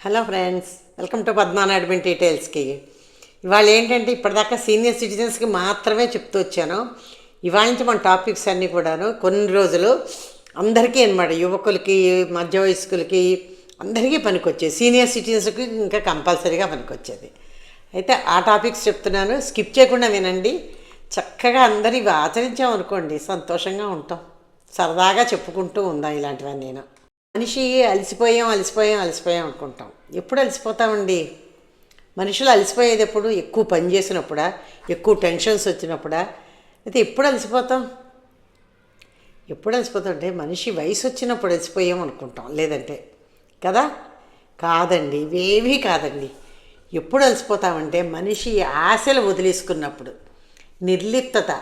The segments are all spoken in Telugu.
హలో ఫ్రెండ్స్ వెల్కమ్ టు పద్మాన అడ్మిన్ డీటెయిల్స్కి. ఇవాళ ఏంటంటే ఇప్పటిదాకా సీనియర్ సిటిజన్స్కి మాత్రమే చెప్తూ వచ్చాను. ఇవాళ నుంచి మన టాపిక్స్ అన్నీ కూడాను కొన్ని రోజులు అందరికీ అనమాట యువకులకి మధ్య వయస్కులకి అందరికీ పనికొచ్చేది. సీనియర్ సిటిజన్స్కి ఇంకా కంపల్సరీగా పనికొచ్చేది. అయితే ఆ టాపిక్స్ చెప్తున్నాను. స్కిప్ చేయకుండా వినండి. చక్కగా అందరూ ఇవి ఆచరించామనుకోండి సంతోషంగా ఉంటాం. సరదాగా చెప్పుకుంటూ ఉందా ఇలాంటివన్నీ నేను. మనిషి అలసిపోయాం అలసిపోయాం అలసిపోయాం అనుకుంటాం. ఎప్పుడు అలసిపోతామండి? మనుషులు అలసిపోయేది ఎప్పుడు? ఎక్కువ పని చేసినప్పుడా? ఎక్కువ టెన్షన్స్ వచ్చినప్పుడా? అయితే ఎప్పుడు అలసిపోతాం? ఎప్పుడు అలసిపోతాం అంటే మనిషి వయసు వచ్చినప్పుడు అలసిపోయాం అనుకుంటాం. లేదంటే. కదా? కాదండి. ఇవేమీ కాదండి. ఎప్పుడు అలసిపోతామంటే మనిషి ఆశలు వదిలేసుకున్నప్పుడు. నిర్లిప్తత.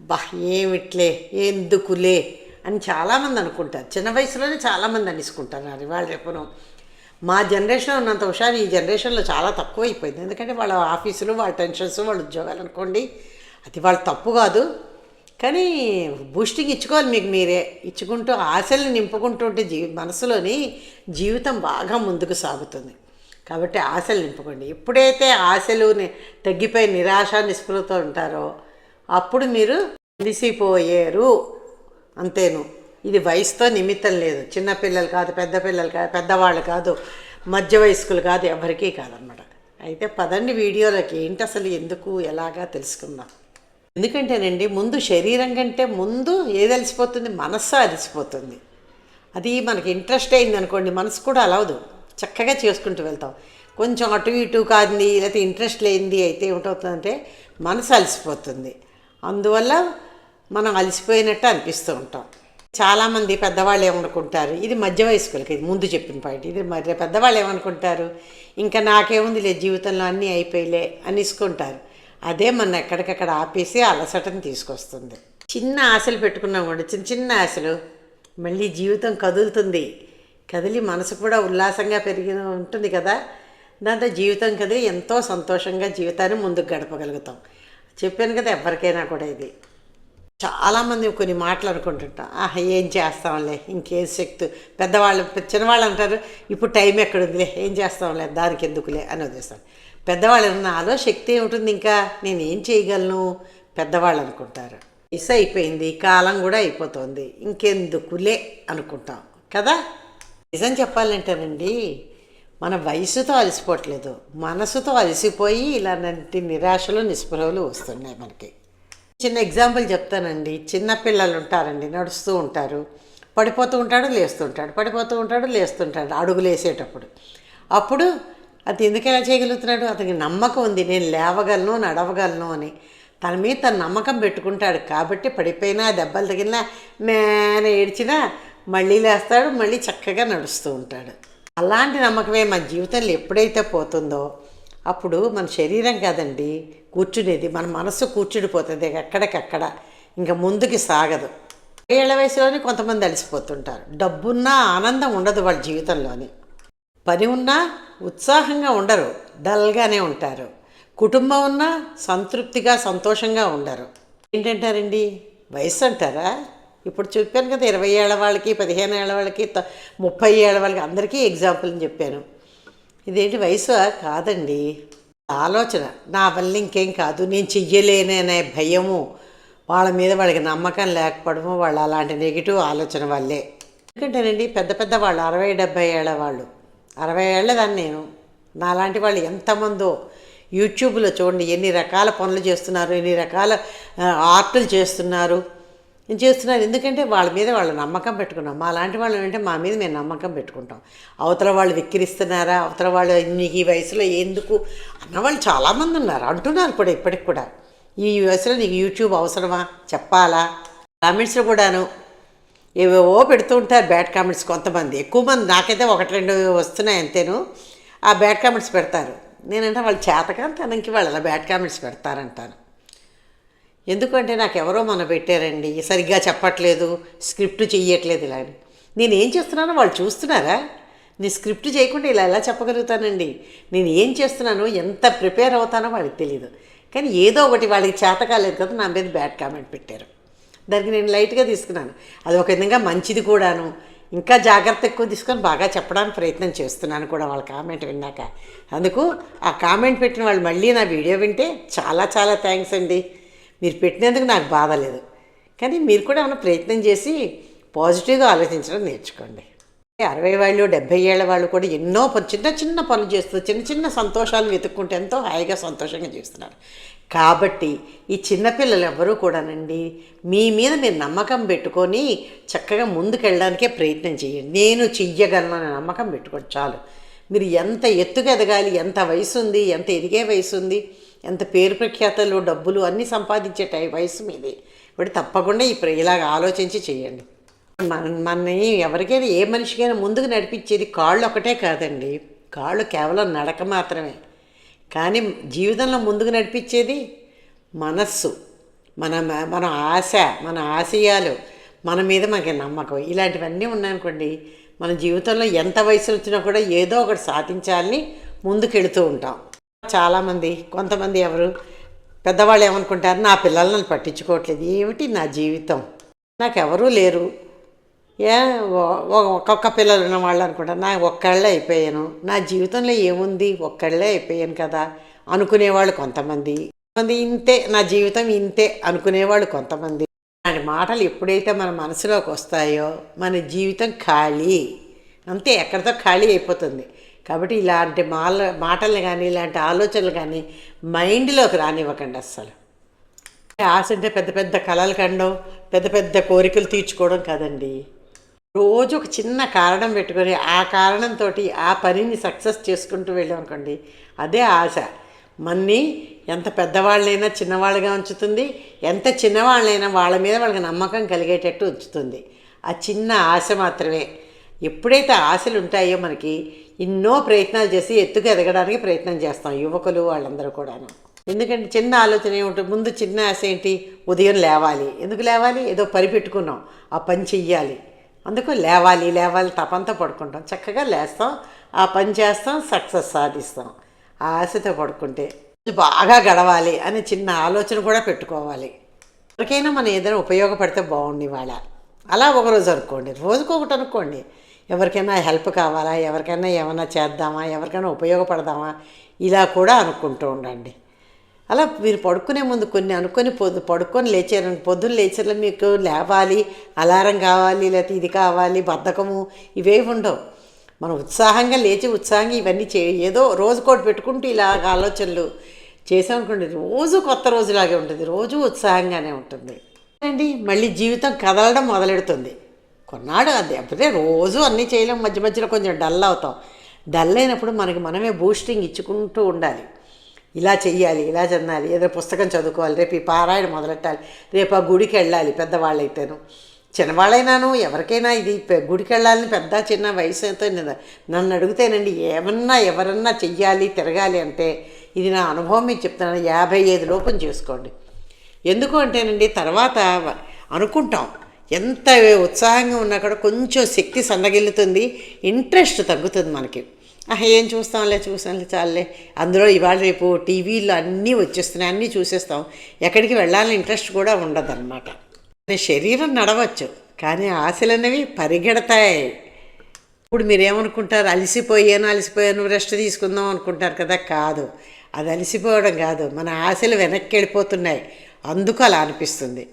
బా ఏమిట్లే? ఎందుకులే? అని చాలామంది అనుకుంటారు. చిన్న వయసులోనే చాలామంది అనేసుకుంటారు. ఇవాళ రేపును మా జనరేషన్ ఉన్నంత హుషారు ఈ జనరేషన్లో చాలా తక్కువ అయిపోయింది. ఎందుకంటే వాళ్ళ ఆఫీసులు వాళ్ళ టెన్షన్స్ వాళ్ళ ఉద్యోగాలు అనుకోండి అది వాళ్ళ తప్పు కాదు. కానీ బూస్టింగ్ ఇచ్చుకోవాలి మీకు మీరే. ఇచ్చుకుంటూ ఆశల్ని నింపుకుంటూ ఉంటే జీ మనసులోని జీవితం బాగా ముందుకు సాగుతుంది. కాబట్టి ఆశలు నింపుకోండి. ఎప్పుడైతే ఆశలు తగ్గిపోయి నిరాశ నిస్పృహతో ఉంటారో అప్పుడు మీరు నిలిసిపోయారు అంతేను. ఇది వయసుతో నిమిత్తం లేదు. చిన్నపిల్లలు కాదు పెద్ద పిల్లలు కాదు పెద్దవాళ్ళు కాదు మధ్య వయస్కులు కాదు ఎవరికీ కాదనమాట అయితే పదండి వీడియోలకి. ఏంటి అసలు ఎందుకు ఎలాగా తెలుసుకుందాం. ఎందుకంటేనండి ముందు శరీరం కంటే ముందు ఏది అలసిపోతుంది? మనస్సు అలసిపోతుంది. అది మనకి ఇంట్రెస్ట్ అయింది అనుకోండి మనసు కూడా అలవదు. చక్కగా చేసుకుంటూ వెళ్తాం. కొంచెం అటు ఇటు కాదు లేకపోతే ఇంట్రెస్ట్ లేనిది అయితే ఏమిటవుతుందంటే మనసు అలసిపోతుంది. అందువల్ల మనం అలసిపోయినట్టు అనిపిస్తూ ఉంటాం. చాలామంది పెద్దవాళ్ళు ఏమనుకుంటారు? ఇది మధ్య వయస్కులకి ఇది ముందు చెప్పిన పాయింట్. ఇది మరి పెద్దవాళ్ళు ఏమనుకుంటారు? ఇంకా నాకేముంది లే జీవితంలో అన్నీ అయిపోయిలే అనేసుకుంటారు. అదే మన ఎక్కడికక్కడ ఆపేసి అలసటను తీసుకొస్తుంది. చిన్న ఆశలు పెట్టుకున్నాం కూడా చిన్న చిన్న ఆశలు. మళ్ళీ జీవితం కదులుతుంది. కదిలి మనసు కూడా ఉల్లాసంగా పెరిగి ఉంటుంది కదా. దాంతో జీవితం కదిలి ఎంతో సంతోషంగా జీవితాన్ని ముందుకు గడపగలుగుతాం. చెప్పాను కదా ఎవరికైనా కూడా ఇది. చాలామంది కొన్ని మాటలు అనుకుంటుంటాం. ఆహా ఏం చేస్తాంలే ఇంకేం శక్తి? పెద్దవాళ్ళు చిన్నవాళ్ళు అంటారు ఇప్పుడు టైం ఎక్కడుందిలే ఏం చేస్తాంలే దానికి ఎందుకులే? అని వదిలేస్తాను పెద్దవాళ్ళు నాలో శక్తి ఉంటుంది ఇంకా? నేను ఏం చేయగలను? పెద్దవాళ్ళు అనుకుంటారు. ఇస అయిపోయింది కాలం కూడా అయిపోతుంది ఇంకెందుకులే అనుకుంటాం. కదా? నిజం చెప్పాలంటేనండి మన వయసుతో అలసిపోవట్లేదు. మనసుతో అలసిపోయి ఇలాంటి నిరాశలు నిస్పృహలు వస్తున్నాయి మనకి. చిన్న ఎగ్జాంపుల్ చెప్తానండి. చిన్న పిల్లలు ఉంటారండి నడుస్తూ ఉంటారు. పడిపోతూ ఉంటాడు లేస్తుంటాడు. పడిపోతూ ఉంటాడు లేస్తుంటాడు. అడుగులు వేసేటప్పుడు. అప్పుడు అది ఎందుకు ఎలా చేయగలుగుతున్నాడు? అతనికి నమ్మకం ఉంది. నేను లేవగలను నడవగలను అని. తన మీద తన నమ్మకం పెట్టుకుంటాడు. కాబట్టి పడిపోయినా దెబ్బలు తగిలినా మేన ఏడ్చినా మళ్ళీ లేస్తాడు మళ్ళీ చక్కగా నడుస్తూ ఉంటాడు. అలాంటి నమ్మకమే మన జీవితంలో ఎప్పుడైతే పోతుందో అప్పుడు మన శరీరం కాదండి కూర్చునేది. మన మనసు కూర్చుడిపోతుంది. ఎక్కడికక్కడ. ఇంకా ముందుకి సాగదు. ఏళ్ళ వయసులోనే కొంతమంది అలసిపోతుంటారు. డబ్బున్నా ఆనందం ఉండదు వాళ్ళ జీవితంలోని. పని ఉన్నా ఉత్సాహంగా ఉండరు. డల్గానే ఉంటారు. కుటుంబం ఉన్నా సంతృప్తిగా సంతోషంగా ఉండరు. ఏంటంటారండి? వయసు అంటారా ఇప్పుడు చెప్పాను కదా ఇరవై ఏళ్ళ వాళ్ళకి పదిహేను ఏళ్ళ వాళ్ళకి త- ముప్పై ఏళ్ళ వాళ్ళకి అందరికీ ఎగ్జాంపుల్ అని చెప్పాను. ఇదేంటి వయసు? కాదండి. ఆలోచన. నా వల్ల ఇంకేం కాదు. నేను చెయ్యలేననే భయము. వాళ్ళ మీద వాళ్ళకి నమ్మకం లేకపోవడము వాళ్ళ అలాంటి నెగిటివ్ ఆలోచన వల్లే. ఎందుకంటేనండి పెద్ద పెద్ద వాళ్ళు అరవై డెబ్బై ఏళ్ళ వాళ్ళు. అరవై ఏళ్ళ దాన్ని నేను. నాలాంటి వాళ్ళు ఎంతమందో యూట్యూబ్లో చూడండి ఎన్ని రకాల పనులు చేస్తున్నారు ఎన్ని రకాల ఆర్ట్లు ఆర్టులు చేస్తున్నారు. నేను చేస్తున్నారు ఎందుకంటే వాళ్ళ మీద వాళ్ళ నమ్మకం పెట్టుకున్నాం. మా లాంటి వాళ్ళు అంటే మా మీద మేము నమ్మకం పెట్టుకుంటాం. అవతల వాళ్ళు విక్కిరిస్తున్నారా? అవతల వాళ్ళు నీకు ఈ వయసులో ఎందుకు? అన్నవాళ్ళు చాలామంది ఉన్నారు. అంటున్నారు కూడా ఇప్పటికి కూడా. ఈ వయసులో నీకు యూట్యూబ్ అవసరమా? చెప్పాలా? కామెంట్స్లో కూడాను ఏవేవో పెడుతూ ఉంటారు బ్యాడ్ కామెంట్స్ కొంతమంది. ఎక్కువ మంది నాకైతే ఒకటి రెండు వస్తున్నాయి అంతేను. ఆ బ్యాడ్ కామెంట్స్ పెడతారు. నేనంటే వాళ్ళు చేతకాంతనంకి వాళ్ళు అలా బ్యాడ్ కామెంట్స్ పెడతారంటాను ఎందుకంటే నాకు ఎవరో మన పెట్టారండి సరిగ్గా చెప్పట్లేదు స్క్రిప్ట్ చెయ్యట్లేదు ఇలా అని. నేను ఏం చేస్తున్నానో వాళ్ళు చూస్తున్నారా? నేను స్క్రిప్ట్ చేయకుండా ఇలా ఎలా చెప్పగలుగుతానండి? నేను ఏం చేస్తున్నానో ఎంత ప్రిపేర్ అవుతానో వాళ్ళకి తెలియదు కానీ ఏదో ఒకటి వాళ్ళకి చేత కాలేదు కదా నా మీద బ్యాడ్ కామెంట్ పెట్టారు. దానికి నేను లైట్గా తీసుకున్నాను. అది ఒక విధంగా మంచిది కూడాను. ఇంకా జాగ్రత్త ఎక్కువ తీసుకొని బాగా చెప్పడానికి ప్రయత్నం చేస్తున్నాను కూడా వాళ్ళ కామెంట్ విన్నాక. అందుకు ఆ కామెంట్ పెట్టిన వాళ్ళు మళ్ళీ నా వీడియో వింటే చాలా చాలా థ్యాంక్స్ అండి. మీరు పెట్టినందుకు నాకు బాధ లేదు. కానీ మీరు కూడా ఏమైనా ప్రయత్నం చేసి పాజిటివ్గా ఆలోచించడం నేర్చుకోండి. అరవై వాళ్ళు డెబ్బై ఏళ్ళ వాళ్ళు కూడా ఎన్నో చిన్న చిన్న పనులు చేస్తూ చిన్న చిన్న సంతోషాలు వెతుక్కుంటే ఎంతో హాయిగా సంతోషంగా చేస్తున్నారు కాబట్టి ఈ చిన్నపిల్లలు ఎవరూ కూడానండి మీ మీద మీరు నమ్మకం పెట్టుకొని చక్కగా ముందుకెళ్ళడానికే ప్రయత్నం చేయండి. నేను చెయ్యగలను అనే నమ్మకం పెట్టుకోండి చాలు. మీరు ఎంత ఎత్తుకు ఎదగాలి ఎంత వయసు ఉంది ఎంత ఎదిగే వయసు ఉంది ఎంత పేరు ప్రఖ్యాతలు డబ్బులు అన్నీ సంపాదించే టై వయసు మీది. ఇప్పుడు తప్పకుండా ఈ ఇలాగ ఆలోచించి చేయండి. మన మనని ఎవరికైనా ఏ మనిషికైనా ముందుకు నడిపించేది కాళ్ళు ఒకటే కాదండి. కాళ్ళు కేవలం నడక మాత్రమే. కానీ జీవితంలో ముందుకు నడిపించేది మనస్సు. మన మన ఆశ మన ఆశయాలు మన మీద మనకి నమ్మకం. ఇలాంటివన్నీ ఉన్నాయనుకోండి మన జీవితంలో ఎంత వయసు వచ్చినా కూడా ఏదో ఒకటి సాధించాలని ముందుకెళుతూ ఉంటాం. చాలామంది కొంతమంది ఎవరు? పెద్దవాళ్ళు ఏమనుకుంటారు? నా పిల్లల్ని పట్టించుకోవట్లేదు. ఏమిటి నా జీవితం? నాకెవరూ లేరు. ఏ ఒ- ఒక్కొక్క పిల్లలు ఉన్న వాళ్ళు అనుకుంటా నా ఒక్కళ్ళే అయిపోయాను. నా జీవితంలో ఏముంది? ఒక్కళ్ళే అయిపోయాను కదా అనుకునేవాళ్ళు కొంతమంది. కొంతమంది ఇంతే. నా జీవితం ఇంతే అనుకునేవాళ్ళు కొంతమంది. అలాంటి మాటలు ఎప్పుడైతే మన మనసులోకి వస్తాయో మన జీవితం ఖాళీ. అంతే ఎక్కడితో ఖాళీ అయిపోతుంది. కాబట్టి ఇలాంటి మాల మాటలు కానీ ఇలాంటి ఆలోచనలు కానీ మైండ్లోకి రానివ్వకండి అస్సలు. ఆశ అంటే పెద్ద పెద్ద కళలు కండం పెద్ద పెద్ద కోరికలు తీర్చుకోవడం కాదండి. రోజు ఒక చిన్న కారణం పెట్టుకొని ఆ కారణంతో ఆ పనిని సక్సెస్ చేసుకుంటూ వెళ్ళామనుకోండి అదే ఆశ. మన్ని ఎంత పెద్దవాళ్ళైనా చిన్నవాళ్ళుగా ఉంచుతుంది ఎంత చిన్నవాళ్ళైనా వాళ్ళ మీద వాళ్ళకి నమ్మకం కలిగేటట్టు ఉంచుతుంది. ఆ చిన్న ఆశ మాత్రమే. ఎప్పుడైతే ఆశలు ఉంటాయో మనకి ఎన్నో ప్రయత్నాలు చేసి ఎత్తుకు ఎదగడానికి ప్రయత్నం చేస్తాం యువకులు వాళ్ళందరూ కూడాను. ఎందుకంటే చిన్న ఆలోచన ఏముంటుంది? ముందు చిన్న ఆశ ఏంటి? ఉదయం లేవాలి. ఎందుకు లేవాలి? ఏదో పని పెట్టుకున్నాం. ఆ పని చెయ్యాలి. అందుకు లేవాలి లేవాలి తపంతో పడుకుంటాం. చక్కగా లేస్తాం. ఆ పని చేస్తాం సక్సెస్ సాధిస్తాం. ఆ ఆశతో పడుకుంటే బాగా గడవాలి అనే చిన్న ఆలోచన కూడా పెట్టుకోవాలి. ఎవరికైనా మనం ఏదైనా ఉపయోగపడితే బాగుండి ఇవాళ. అలా ఒకరోజు అనుకోండి. రోజుకొకటి అనుకోండి. ఎవరికైనా హెల్ప్ కావాలా? ఎవరికైనా ఏమైనా చేద్దామా? ఎవరికైనా ఉపయోగపడదామా? ఇలా కూడా అనుకుంటూ ఉండండి. అలా మీరు పడుకునే ముందు కొన్ని అనుకొని పొద్దు పడుకొని లేచారు పొద్దున్న లేచారు మీకు లేవాలి అలారం కావాలి లేకపోతే ఇది కావాలి బద్ధకము ఇవేవి ఉండవు. మనం ఉత్సాహంగా లేచి ఉత్సాహంగా ఇవన్నీ చే ఏదో రోజు కోటి పెట్టుకుంటూ ఇలా ఆలోచనలు చేసామనుకోండి రోజు కొత్త రోజులాగే ఉంటుంది. రోజు ఉత్సాహంగానే ఉంటుంది. అండి మళ్ళీ జీవితం కదలడం మొదలెడుతుంది. కొన్నాడు అది అప్పుడే రోజు అన్నీ చేయలేం. మధ్య మధ్యలో కొంచెం డల్ అవుతాం. డల్ అయినప్పుడు మనకి మనమే బూస్టింగ్ ఇచ్చుకుంటూ ఉండాలి. ఇలా చెయ్యాలి ఇలా చెందాలి ఏదో పుస్తకం చదువుకోవాలి రేపు ఈ పారాయణ మొదలెట్టాలి రేపు ఆ గుడికి వెళ్ళాలి పెద్దవాళ్ళైతేను. చిన్నవాళ్ళైనాను ఎవరికైనా ఇది పె- గుడికి వెళ్ళాలని పెద్ద చిన్న వయసు అయితే నన్ను అడిగితేనండి ఏమన్నా ఎవరన్నా చెయ్యాలి తిరగాలి అంటే ఇది నా అనుభవం మీకు చెప్తున్నాను. యాభై ఐదు లోపం చేసుకోండి. ఎందుకు అంటేనండి తర్వాత అనుకుంటాం. ఎంత ఉత్సాహంగా ఉన్నా కూడా కొంచెం శక్తి సన్నగిల్లుతుంది ఇంట్రెస్ట్ తగ్గుతుంది మనకి. ఆహా ఏం చూస్తాంలే చూసాంలే చాలులే. అందులో ఇవాళ రేపు టీవీలో అన్నీ వచ్చేస్తున్నాయి అన్నీ చూసేస్తాం. ఎక్కడికి వెళ్ళాలని ఇంట్రెస్ట్ కూడా ఉండదన్నమాట. శరీరం నడవచ్చు కానీ ఆశలు అనేవి పరిగెడతాయి. ఇప్పుడు మీరేమనుకుంటారు అలసిపోయాను అలసిపోయాను రెస్ట్ తీసుకుందాం అనుకుంటారు కదా? కాదు. అది అలసిపోవడం కాదు. మన ఆశలు వెనక్కి వెళ్ళిపోతున్నాయి. అందుకు అలా అనిపిస్తుంది.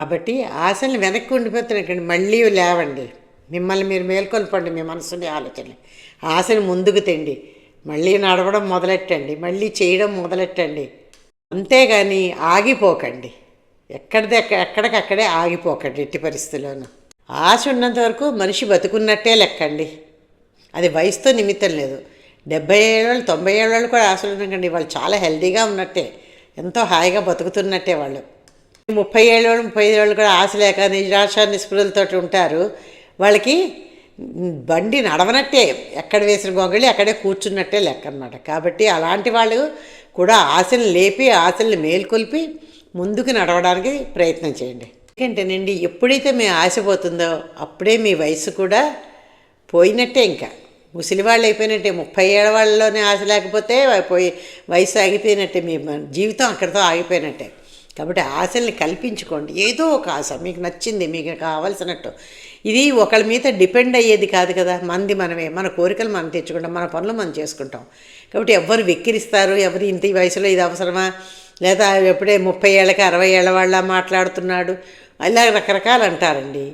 కాబట్టి ఆశలు వెనక్కి ఉండిపోతున్నాయి. మళ్ళీ లేవండి. మిమ్మల్ని మీరు మేల్కొల్పండి మీ మనసుని ఆలోచనలు ఆశని ముందుకు తెండి. మళ్ళీ నడవడం మొదలెట్టండి. మళ్ళీ చేయడం మొదలెట్టండి. అంతేగాని ఆగిపోకండి. ఎక్కడిది ఎక్క ఎక్కడికక్కడే ఆగిపోకండి ఎట్టి పరిస్థితుల్లోనూ ఆశ ఉన్నంత వరకు మనిషి బతుకున్నట్టే లెక్కండి. అది వయసుతో నిమిత్తం లేదు. డెబ్బై ఏళ్ళు తొంభై ఏళ్ళు కూడా ఆశలు ఉండకండి వాళ్ళు చాలా హెల్దీగా ఉన్నట్టే. ఎంతో హాయిగా బతుకుతున్నట్టే వాళ్ళు. ముప్పై ఏళ్ళు వాళ్ళు ముప్పై ఐదు ఏళ్ళు కూడా ఆశ లేక నిరాశ నిస్పృహలతో ఉంటారు. వాళ్ళకి బండి నడవనట్టే ఎక్కడ వేసిన గొంగళి అక్కడే కూర్చున్నట్టే లెక్క అనమాట కాబట్టి అలాంటి వాళ్ళు కూడా ఆశలు లేపి ఆశల్ని మేల్కొల్పి ముందుకు నడవడానికి ప్రయత్నం చేయండి. ఎందుకంటేనండి ఎప్పుడైతే మీ ఆశ పోతుందో అప్పుడే మీ వయసు కూడా పోయినట్టే ఇంకా. ముసలివాళ్ళు అయిపోయినట్టే ముప్పై ఏళ్ళ వాళ్ళలోనే ఆశ లేకపోతే పోయి వయసు ఆగిపోయినట్టే మీ జీవితం అక్కడితో ఆగిపోయినట్టే. కాబట్టి ఆశల్ని కల్పించుకోండి. ఏదో ఒక ఆశ మీకు నచ్చింది మీకు కావలసినట్టు. ఇది ఒకళ్ళ మీద డిపెండ్ అయ్యేది కాదు కదా. మంది మనమే మన కోరికలు మనం తెచ్చుకుంటాం మన పనులు మనం చేసుకుంటాం. కాబట్టి ఎవరు వెక్కిరిస్తారు ఎవరు ఇంత వయసులో ఇది అవసరమా? లేదా ఎప్పుడే ముప్పై ఏళ్ళకి అరవై ఏళ్ళ వాళ్ళ మాట్లాడుతున్నాడు? ఇలా రకరకాలు అంటారండి.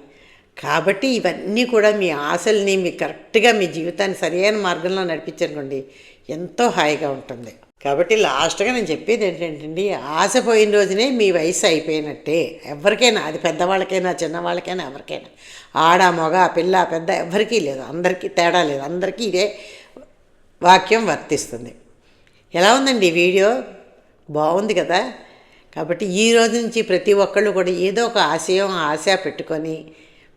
కాబట్టి ఇవన్నీ కూడా మీ ఆశల్ని మీ కరెక్ట్గా మీ జీవితాన్ని సరైన మార్గంలో నడిపించనుకోండి. ఎంతో హాయిగా ఉంటుంది. కాబట్టి లాస్ట్గా నేను చెప్పేది ఏంటంటే ఆశ పోయిన రోజునే మీ వయసు అయిపోయినట్టే. ఎవరికైనా అది పెద్దవాళ్ళకైనా చిన్నవాళ్ళకైనా ఎవరికైనా. ఆడ మగ పిల్ల పెద్ద ఎవరికీ లేదు. అందరికీ తేడా లేదు. అందరికీ ఇదే వాక్యం వర్తిస్తుంది. ఎలా ఉందండి వీడియో? బాగుంది కదా? కాబట్టి ఈ రోజు నుంచి ప్రతి ఒక్కళ్ళు కూడా ఏదో ఒక ఆశయం ఆశ పెట్టుకొని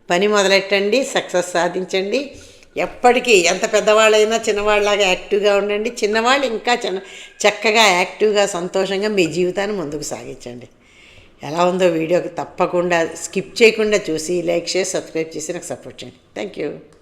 పని మొదలెట్టండి సక్సెస్ సాధించండి. ఎప్పటికీ ఎంత పెద్దవాళ్ళైనా చిన్నవాళ్ళలాగా యాక్టివ్గా ఉండండి. చిన్నవాళ్ళు ఇంకా చిన్న చక్కగా యాక్టివ్గా సంతోషంగా మీ జీవితాన్ని ముందుకు సాగించండి. ఎలా ఉందో వీడియోకి తప్పకుండా స్కిప్ చేయకుండా చూసి లైక్ చేసి సబ్స్క్రైబ్ చేసి నాకు సపోర్ట్ చేయండి. Thank you.